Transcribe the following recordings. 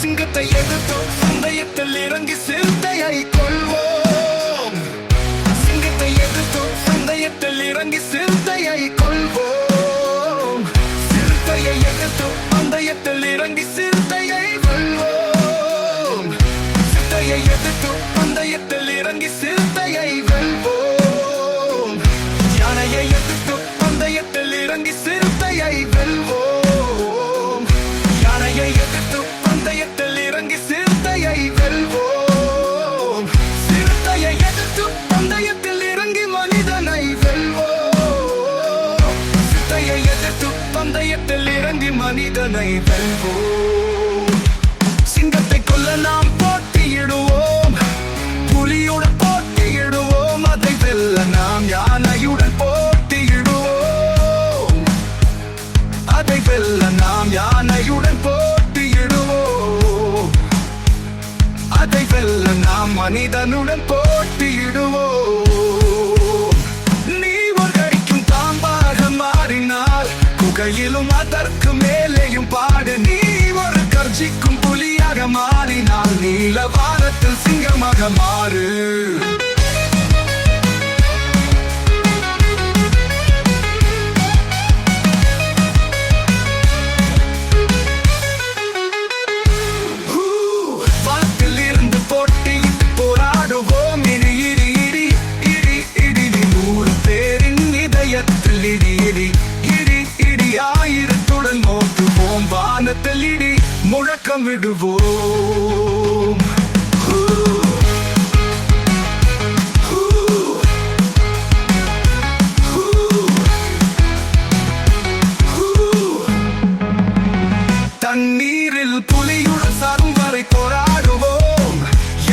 சிங்கத்தை எதிர்த்தோம் சந்தயத்தில் இறங்கி சிறுத்தையை கொள்வோம். சிங்கத்தை எதிர்த்தோம் சந்தயத்தில் இறங்கி சிறுத்தையை கொள்வோம். சிறுத்தையை எதிர்த்தோம் பந்தயத்தில் இறங்கி சிறுத்தையை கொள்வோம். சிறுத்தையை எதிர்த்தோம் பந்தயத்தில் இறங்கி சிறு இதனை வெல்வோம். சிங்கத்தை கொல்ல நாம் போட்டியிடுவோம். புலியுடன் போட்டியிடுவோம். அதை வெல்ல நாம் யானையுடன் போட்டியிடுவோம். அதை வெல்ல நாம் யானையுடன் போட்டியிடுவோம். அதை வெல்ல நாம் மனிதனுடன் போட்டியிடுவோம். கையிலும் அதற்கு மேலேயும் பாடு. நீ ஒரு கர்ஜிக்கும் புலியாக மாறினால் நீல வாரத்தில் சிங்கமாக மாறு. வானத்தில் முழக்கம் விடுவோம். தண்ணீரில் புலியுடன் சாரும் வரை போராடுவோம்.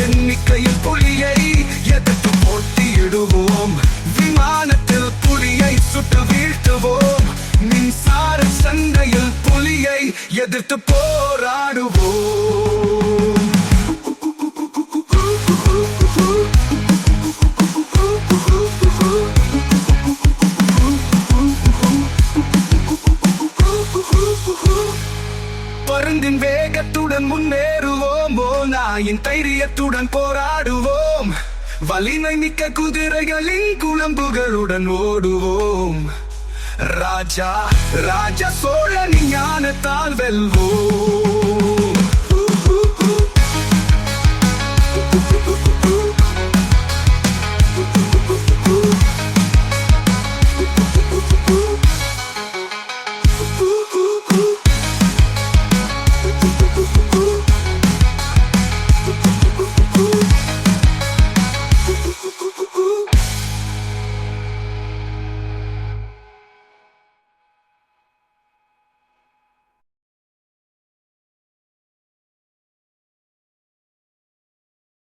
எண்ணிக்கையில் புலியை எதிர்த்து போட்டியிடுவோம். எதிர்த்து போராடுவோம். பருந்தின் வேகத்துடன் முன்னேறுவோமோ. நாயின் தைரியத்துடன் போராடுவோம். வலிமை மிக்க குதிரைகளின் குழம்புகளுடன் ஓடுவோம். ராஜா ராஜா சோழனின் ஞானத்தால் வெல்வோம்.